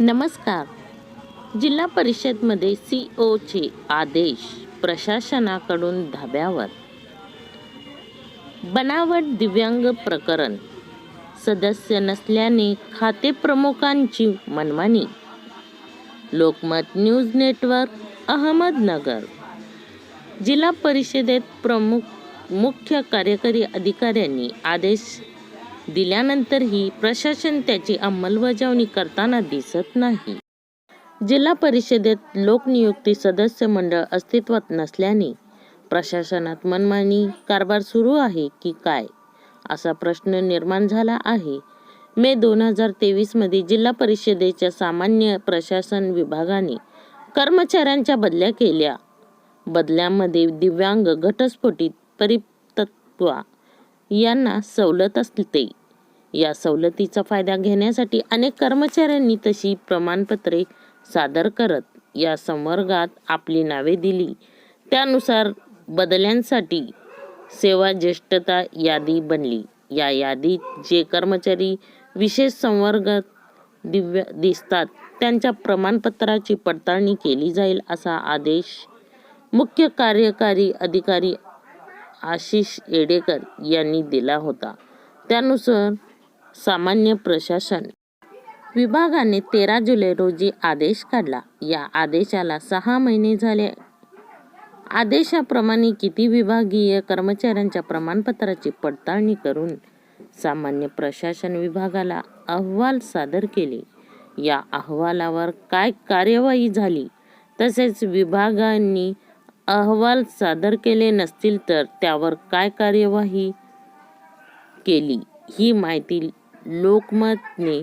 नमस्कार. जिल्हा परिषदमध्ये सी ओचे आदेश प्रशासनाकडून धाब्यावर. बनावट दिव्यांग प्रकरण. सदस्य नसल्याने खाते प्रमुखांची मनमानी. Lokmat news network Ahmednagar. जिल्हा परिषदेत प्रमुख मुख्य कार्यकारी अधिकाऱ्यांनी आदेश दिल्यानंतरही प्रशासन त्याची अंमलबजावणी करताना दिसत नाही. जिल्हा परिषदेत लोकनियुक्ती सदस्य मंडळ अस्तित्वात नसल्याने प्रशासनात मनमानी कारभार सुरू आहे की काय? असा प्रश्न निर्माण झाला आहे. मे दोन हजार तेवीसमध्ये जिल्हा परिषदेच्या सामान्य प्रशासन विभागाने कर्मचाऱ्यांच्या बदल्या केल्या. बदल्यामध्ये दिव्यांग घटस्फोटीत परितत्वा यांना सवलत असते या सवलतीचा फायदा घेण्यासाठी अनेक कर्मचाऱ्यांनी तशी प्रमाणपत्रे सादर करत या संवर्गात आपली नावे दिली. त्यानुसार बदल्यांसाठी सेवा ज्येष्ठता यादी बनली. या यादीत जे कर्मचारी विशेष संवर्गात दिव्य दिसतात त्यांच्या प्रमाणपत्राची पडताळणी केली जाईल असा आदेश मुख्य कार्यकारी अधिकारी आशिष येडेकर यांनी दिला होता. त्यानुसार सामान्य प्रशासन विभागाने तेरा जुलै रोजी आदेश काढला. या आदेशाला सहा महिने झाले. आदेशाप्रमाणे किती विभागीय कर्मचाऱ्यांच्या प्रमाणपत्राची पडताळणी करून सामान्य प्रशासन विभागाला अहवाल सादर केले. या अहवालावर काय कार्यवाही झाली तसेच विभागांनी अहवाल सादर केले नसतील तर त्यावर काय कार्यवाही केली? ही माहिती लोकमतने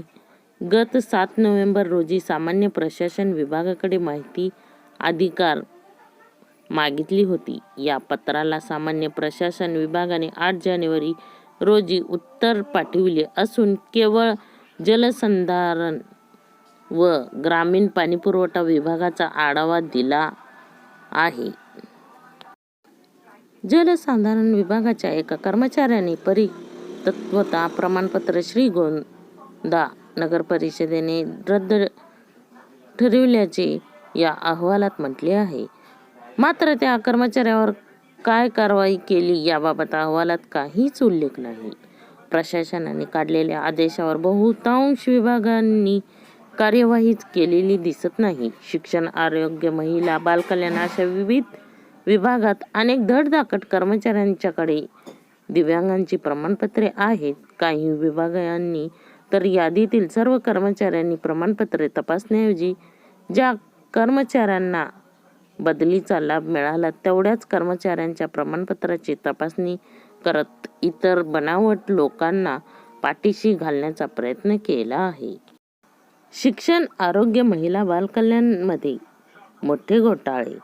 गत सात नोव्हेंबर रोजी सामान्य प्रशासन विभागाकडे माहिती अधिकार मागितली होती. या पत्राला सामान्य प्रशासन विभागाने आठ जानेवारी रोजी उत्तर पाठविले असून केवळ जलसंधारण व ग्रामीण पाणीपुरवठा विभागाचा आढावा दिला आहे. जलसंधारण विभागाच्या एका कर्मचाऱ्याने परितत्वता प्रमाणपत्र श्रीगोंदा नगर परिषदेने रद्द ठरविल्याचे या अहवालात म्हटले आहे. मात्र त्या कर्मचाऱ्यावर काय कारवाई केली याबाबत अहवालात काहीच उल्लेख नाही. प्रशासनाने काढलेल्या आदेशावर बहुतांश विभागांनी कार्यवाहीच केलेली दिसत नाही. शिक्षण आरोग्य महिला बालकल्याण अशा विविध विभागात अनेक धडधाकट कर्मचाऱ्यांच्याकडे दिव्यांगांची प्रमाणपत्रे आहेत. काही विभागांनी तर यादीतील सर्व कर्मचाऱ्यांनी प्रमाणपत्रे तपासण्याऐवजी ज्या कर्मचाऱ्यांना बदलीचा लाभ मिळाला तेवढ्याच कर्मचाऱ्यांच्या प्रमाणपत्राची तपासणी करत इतर बनावट लोकांना पाठीशी घालण्याचा प्रयत्न केला आहे. शिक्षण आरोग्य महिला बालकल्याणमध्ये मोठे घोटाळे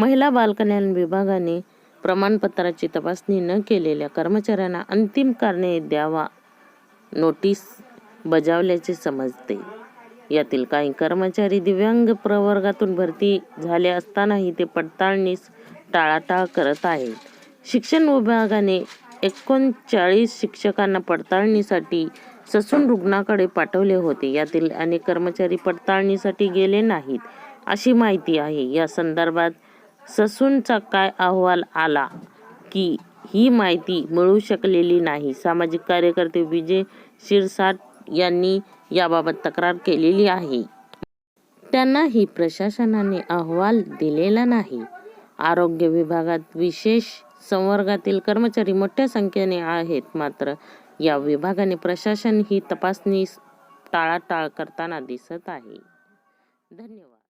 महिला बालकल्याण विभागाने प्रमाणपत्राची तपासणी न केलेल्या कर्मचाऱ्यांना अंतिम कारणे द्यावा नोटीस बजावल्याचे समजते. यातील काही कर्मचारी दिव्यांग प्रवर्गातून भरती झाले असतानाही ते पडताळणीस टाळाटाळ करत आहेत. शिक्षण विभागाने एकोणचाळीस शिक्षकांना पडताळणीसाठी ससून रुग्णाकडे पाठवले होते. यातील अनेक कर्मचारी पडताळणीसाठी गेले नाहीत अशी माहिती आहे. या संदर्भात ससूनचा काय अहवाल आला की ही माहिती मिळू शकलेली नाही? सामाजिक कार्यकर्ते विजय शिरसाट यांनी याबाबत तक्रार केलेली आहे. त्यांनाही प्रशासनाने अहवाल दिलेला नाही. आरोग्य विभागात विशेष संवर्गातील कर्मचारी मोठ्या संख्येने आहेत मात्र या विभागाने प्रशासन ही तपासणी टाळाटाळ करताना दिसत आहे. धन्यवाद.